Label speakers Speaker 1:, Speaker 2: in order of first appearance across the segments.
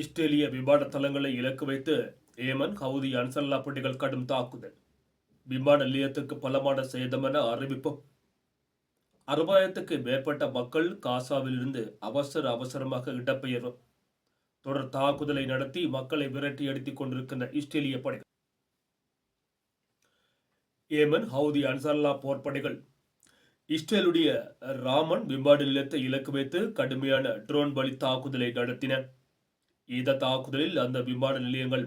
Speaker 1: இஸ்ரேலிய விமான தளங்களை இலக்கு வைத்து ஏமன் ஹவுதி அன்சல்லா படைகள் கடும் தாக்குதல். விமான நிலையத்துக்கு பலமான சேதம் என அறிவிப்பும் அறுபாயிரத்துக்கு மேற்பட்ட மக்கள் காசாவிலிருந்து அவசர அவசரமாக இடம்பெயர்வு. தொடர் தாக்குதலை நடத்தி மக்களை விரட்டி அடித்துக் கொண்டிருக்கின்ற இஸ்ரேலிய படைகள். ஏமன் ஹவுதி அன்சல்லா போர்ப்படைகள் இஸ்ரேலுடைய ராமன் விமான நிலையத்தை இலக்கு வைத்து கடுமையான ட்ரோன் பலி தாக்குதலை நடத்தின. இந்த தாக்குதலில் அந்த விமான நிலையங்கள்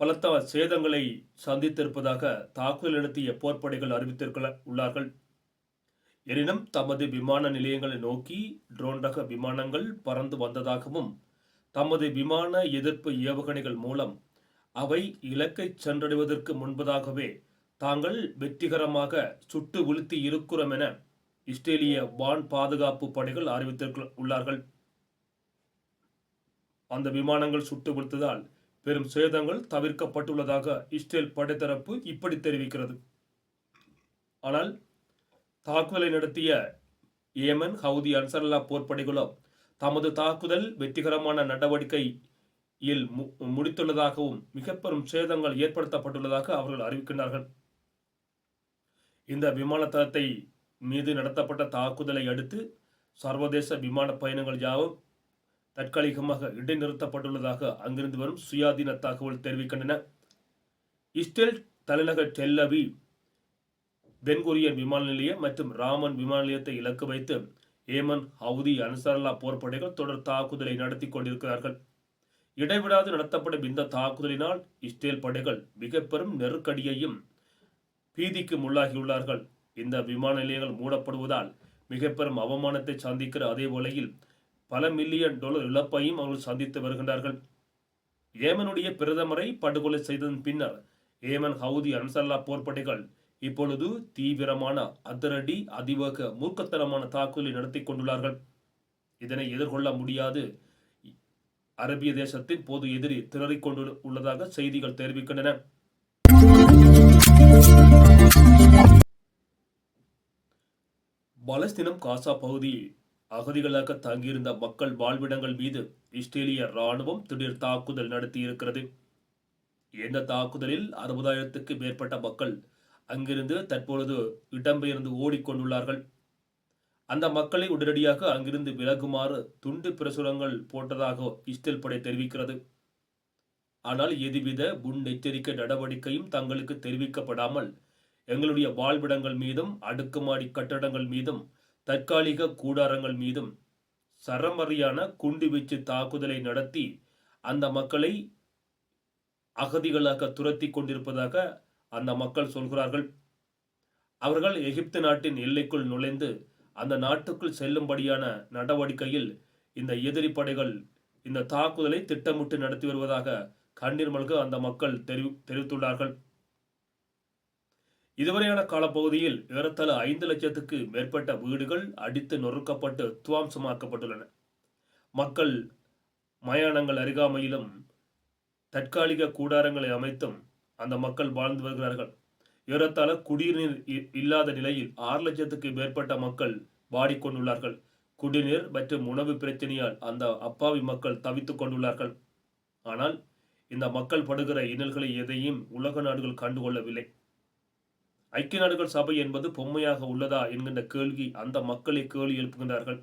Speaker 1: பலத்த சேதங்களை சந்தித்திருப்பதாக தாக்குதல் நடத்திய போர்ப்படைகள் அறிவித்திருக்க உள்ளார்கள். எனினும் தமது விமான நிலையங்களை நோக்கி ட்ரோன் ரக விமானங்கள் பறந்து வந்ததாகவும் தமது விமான எதிர்ப்பு ஏவுகணைகள் மூலம் அவை இலக்கை சென்றடைவதற்கு முன்பதாகவே தாங்கள் வெற்றிகரமாக சுட்டு வீழ்த்தி இருக்கிறோம் என இஸ்ரேலிய வான் பாதுகாப்பு படைகள் அறிவித்திருக்க உள்ளார்கள். அந்த விமானங்கள் சுட்டு வீழ்த்ததால் பெரும் சேதங்கள் தவிர்க்கப்பட்டுள்ளதாக இஸ்ரேல் படைத்தரப்பு இப்படி தெரிவிக்கிறது. ஆனால் தாக்குதலை நடத்திய ஏமன் ஹவுதி அன்சரல்லா போர்ப்படைகளும் தமது தாக்குதல் வெற்றிகரமான நடவடிக்கையில் மு- முடித்துள்ளதாகவும் மிக பெரும் சேதங்கள் ஏற்படுத்தப்பட்டுள்ளதாக அவர்கள் அறிவிக்கின்றார்கள். இந்த விமானத்தளத்தை மீது நடத்தப்பட்ட தாக்குதலை அடுத்து சர்வதேச விமான பயணங்கள் யாவும் தற்காலிகமாக இடைநிறுத்தப்பட்டுள்ளதாக அங்கிருந்து வரும் சுயாதீன தகவல் தெரிவிக்கின்றன. இஸ்ரேல் தலைநகர் டெல்லவி தென்கொரியன் விமான நிலையம் மற்றும் ராமன் விமான நிலையத்தை இலக்கு வைத்து ஏமன் ஹவுதி அன்சாரல்லா போர்ப்படைகள் தொடர் தாக்குதலை நடத்தி கொண்டிருக்கிறார்கள். இடைவிடாது நடத்தப்படும் இந்த தாக்குதலினால் இஸ்ரேல் படைகள் மிக பெரும் நெருக்கடியையும் பீதிக்கு உள்ளாகியுள்ளார்கள். இந்த விமான நிலையங்கள் மூடப்படுவதால் மிக பெரும் அவமானத்தை சந்திக்கிற அதே வேளையில் பல மில்லியன் டாலர் இழப்பையும் அவர்கள் சந்தித்து வருகின்றார்கள். ஏமனுடைய பிரதமரை படுகொலை செய்ததன் பின்னர் ஏமன் ஹவுதி அன்சல்லா போர்ப்படைகள் இப்பொழுது தீவிரமான அதிரடி அதிவேக மூர்க்கத்தனமான தாக்குதலை நடத்தி கொண்டுள்ளார்கள். இதனை எதிர்கொள்ள முடியாது. அரபிய தேசத்தின் பொது எதிரி திணறிக் கொண்டு உள்ளதாக செய்திகள் தெரிவிக்கின்றன. பலஸ்தீனம் காசா பகுதியில் அகதிகளாக தங்கியிருந்த மக்கள் வாழ்விடங்கள் மீது இஸ்ரேலிய ராணுவம் திடீர் தாக்குதல் நடத்தியிருக்கிறது. இந்த தாக்குதலில் அறுபதாயிரத்துக்கு மேற்பட்ட மக்கள் அங்கிருந்து தற்பொழுது இடம்பெயர்ந்து ஓடிக்கொண்டுள்ளார்கள். அந்த மக்களை உடனடியாக அங்கிருந்து விலகுமாறு துண்டு பிரசுரங்கள் போட்டதாக இஸ்ரேல் படை தெரிவிக்கிறது. ஆனால் எதுவித முன்னெச்சரிக்கை நடவடிக்கையும் தங்களுக்கு தெரிவிக்கப்படாமல் எங்களுடைய வாழ்விடங்கள் மீதும் அடுக்குமாடி கட்டடங்கள் மீதும் தற்காலிக கூடாரங்கள் மீதும் சரமறியான குண்டுவீச்சு தாக்குதலை நடத்தி அந்த மக்களை அகதிகளாக துரத்தி கொண்டிருப்பதாக அந்த மக்கள் சொல்கிறார்கள். அவர்கள் எகிப்து நாட்டின் எல்லைக்குள் நுழைந்து அந்த நாட்டுக்குள் செல்லும்படியான நடவடிக்கையில் இந்த எதிரி படைகள் இந்த தாக்குதலை திட்டமிட்டு நடத்தி வருவதாக கண்ணீர் அந்த மக்கள் தெரிவி தெரிவித்துள்ளார்கள். இதுவரையான காலப்பகுதியில் ஏறத்தாழ ஐந்து லட்சத்துக்கு மேற்பட்ட வீடுகள் அடித்து நொறுக்கப்பட்டு துவாம்சமாக்கப்பட்டுள்ளன. மக்கள் மயானங்கள் அருகாமையிலும் தற்காலிக கூடாரங்களை அமைத்தும் அந்த மக்கள் வாழ்ந்து வருகிறார்கள். ஏறத்தாழ குடிநீர் இ- இல்லாத நிலையில் ஆறு லட்சத்துக்கு மேற்பட்ட மக்கள் வாடிக்கொண்டுள்ளார்கள். குடிநீர் மற்றும் உணவு பிரச்சனையால் அந்த அப்பாவி மக்கள் தவித்துக் கொண்டுள்ளார்கள். ஆனால் இந்த மக்கள் படுகிற இன்னல்களை எதையும் உலக நாடுகள் கண்டுகொள்ளவில்லை. ஐக்கிய நாடுகள் சபை என்பது பொம்மையாக உள்ளதா என்கின்ற கேள்வி அந்த மக்களை கேள்வி எழுப்புகின்றார்கள்.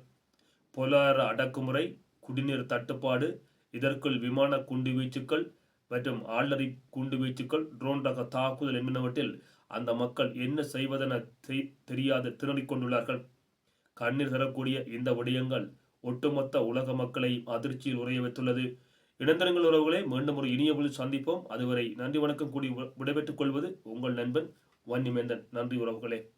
Speaker 1: பொருளாதார அடக்குமுறை குடிநீர் தட்டுப்பாடு இதற்குள் விமான குண்டு வீச்சுக்கள் மற்றும் ஆளறி குண்டு வீச்சுக்கள் ட்ரோன் ரக தாக்குதல் என்பனவற்றில் அந்த மக்கள் என்ன செய்வதென தெரி- தெரியாது திணறிக் கொண்டுள்ளார்கள். கண்ணீர் தரக்கூடிய இந்த விடயங்கள் ஒட்டுமொத்த உலக மக்களை அதிர்ச்சியில் உரைய வைத்துள்ளது. இடந்தரங்கள் உறவுகளை. மீண்டும் ஒரு இனிய பொழுது சந்திப்போம். அதுவரை நன்றி வணக்கம் கூடி விடைபெற்றுக் கொள்வது உங்கள் நண்பன் வன்னிமேந்தன். நன்றி உறவுகளே.